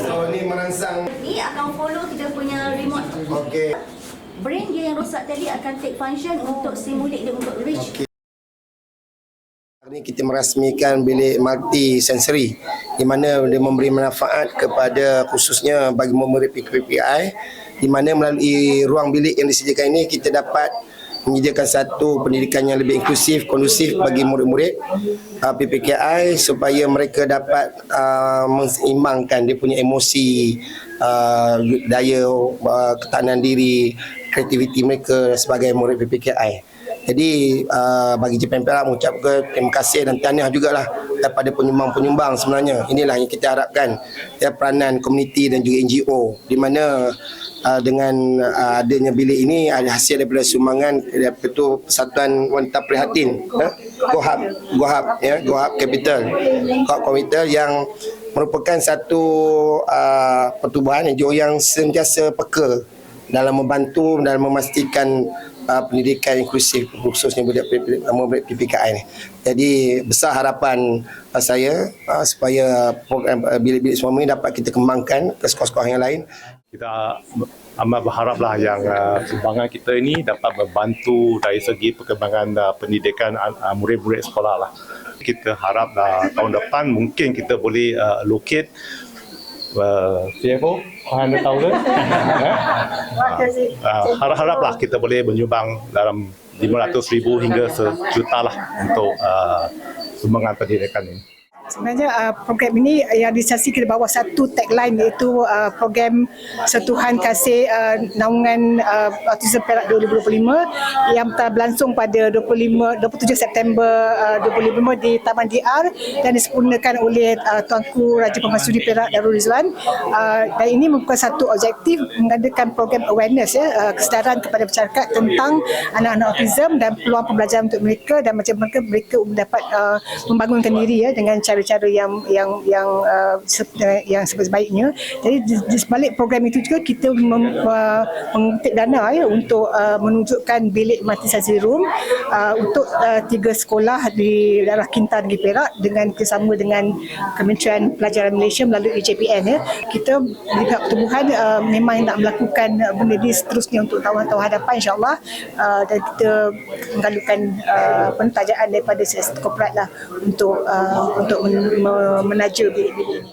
So ni merangsang Ni akan follow kita punya remote. okey. Brain dia yang rosak tadi akan take function untuk simulate dia untuk reach Okey. Hari ini kita merasmikan bilik multi sensory di mana dia memberi manfaat kepada khususnya bagi murid PPPI di mana melalui ruang bilik yang disediakan ini kita dapat menyediakan satu pendidikan yang lebih inklusif, kondusif bagi murid-murid uh, PPKI supaya mereka dapat uh, menseimbangkan dia punya emosi, uh, daya uh, ketahanan diri, kreativiti mereka sebagai murid PPKI. Jadi uh, bagi JPM Perak mengucapkan terima kasih dan tahniah jugalah kepada penyumbang-penyumbang sebenarnya. Inilah yang kita harapkan ya peranan komuniti dan juga NGO di mana uh, dengan uh, adanya bilik ini ada hasil daripada sumbangan daripada Persatuan Wanita Prihatin ya, Gohab Gohab ya Gohab Capital Gohab Capital yang merupakan satu uh, pertubuhan NGO yang sentiasa peka dalam membantu dalam memastikan uh, pendidikan inklusif khususnya budak murid PPKI ni. Jadi besar harapan uh, saya uh, supaya program uh, bilik-bilik semua ini dapat kita kembangkan ke sekolah-sekolah yang lain. kita amat berharaplah yang uh, sumbangan kita ini dapat membantu dari segi perkembangan uh, pendidikan uh, murid-murid sekolah lah. Kita harap uh, tahun depan mungkin kita boleh uh, locate uh, CFO 100,000 eh? uh, harap-haraplah kita boleh menyumbang dalam 500,000 hingga sejuta lah untuk uh, sumbangan pendidikan ini. Sebenarnya uh, program ini yang disasikan di bawah satu tagline iaitu uh, program Sentuhan Kasih uh, Naungan uh, Autism Perak 2025 yang telah berlangsung pada 25 27 September uh, 2025 di Taman DR dan disempurnakan oleh uh, Tuanku Raja Pemasudi Perak Darul Rizwan. Uh, dan ini merupakan satu objektif mengadakan program awareness ya uh, kesedaran kepada masyarakat tentang anak-anak autism dan peluang pembelajaran untuk mereka dan macam mereka mereka dapat uh, membangunkan diri ya dengan cara cara-cara yang yang yang uh, yang sebaiknya. Jadi di, sebalik program itu juga kita mem, uh, mengutip dana ya untuk uh, menunjukkan bilik multi-sensory room uh, untuk uh, tiga sekolah di daerah Kintan di Perak dengan kerjasama dengan Kementerian Pelajaran Malaysia melalui EJPN ya. Kita di pihak pertubuhan uh, memang nak melakukan uh, benda ini seterusnya untuk tahun-tahun hadapan insyaAllah uh, dan kita menggalutkan uh, pentajaan daripada sektor korporat lah untuk uh, untuk men- me- menaja bilik-bilik ini.